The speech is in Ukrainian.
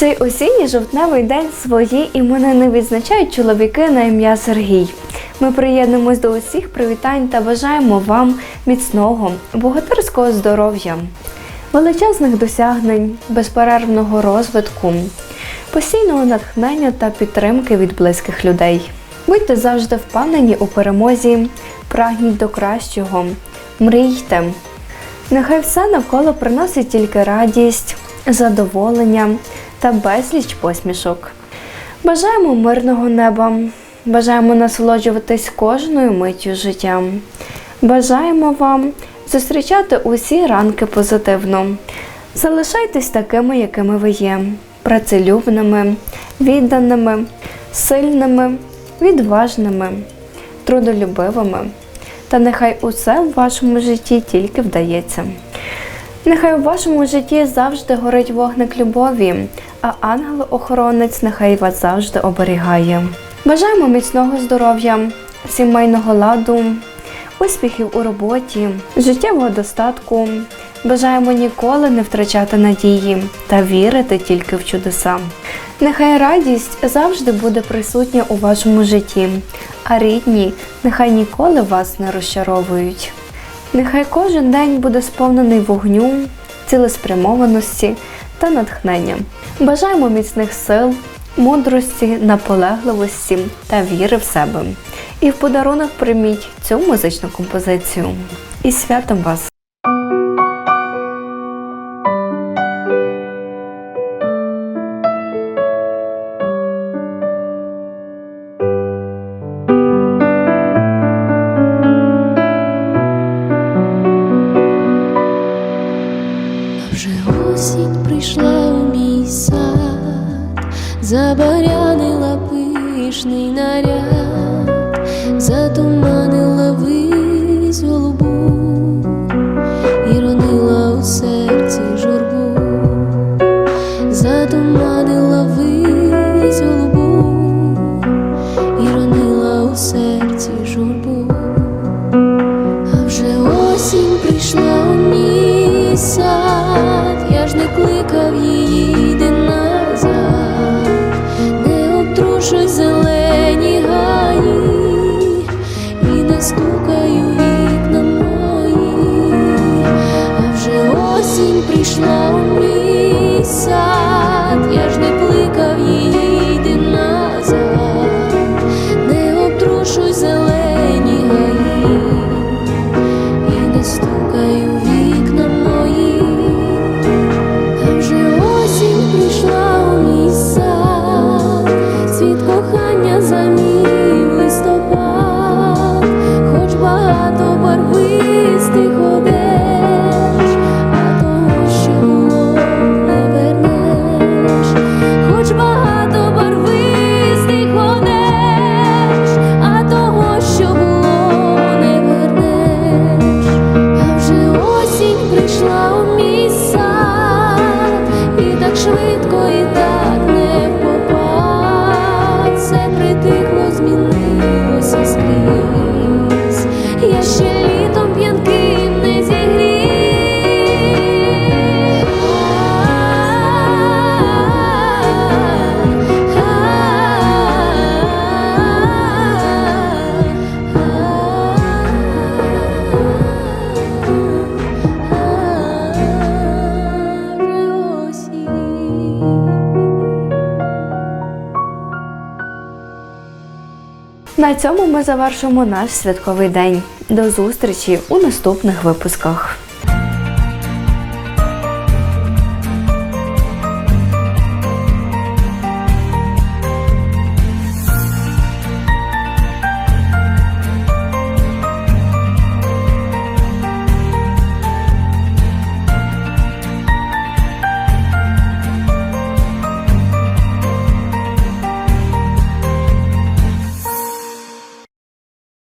цей осінній жовтневий день свої іменини відзначають чоловіки на ім'я Сергій. Ми приєднуємось до усіх привітань та бажаємо вам міцного, богатирського здоров'я, величезних досягнень, безперервного розвитку, постійного натхнення та підтримки від близьких людей. Будьте завжди впевнені у перемозі, прагніть до кращого, мрійте. Нехай все навколо приносить тільки радість, задоволення та безліч посмішок. Бажаємо мирного неба, бажаємо насолоджуватись кожною миттю життя. Бажаємо вам зустрічати усі ранки позитивно. Залишайтесь такими, якими ви є, працелюбними, відданими, сильними, відважними, трудолюбивими. Та нехай усе в вашому житті тільки вдається. Нехай у вашому житті завжди горить вогник любові, а ангел-охоронець нехай вас завжди оберігає. Бажаємо міцного здоров'я, сімейного ладу, успіхів у роботі, життєвого достатку. Бажаємо ніколи не втрачати надії та вірити тільки в чудеса. Нехай радість завжди буде присутня у вашому житті, а рідні нехай ніколи вас не розчаровують. Нехай кожен день буде сповнений вогню, цілеспрямованості та натхнення. Бажаємо міцних сил, мудрості, наполегливості та віри в себе. І в подарунок прийміть цю музичну композицію. І святом вас! Вже осінь прийшла у мій сад, забарянила пишний наряд, затуманила вись голубу. І ронила у серці журбу, затуманила вись голубу. І ронила у серці журбу. А вже осінь прийшла у мій сад, сад, На цьому ми завершимо наш святковий день. До зустрічі у наступних випусках.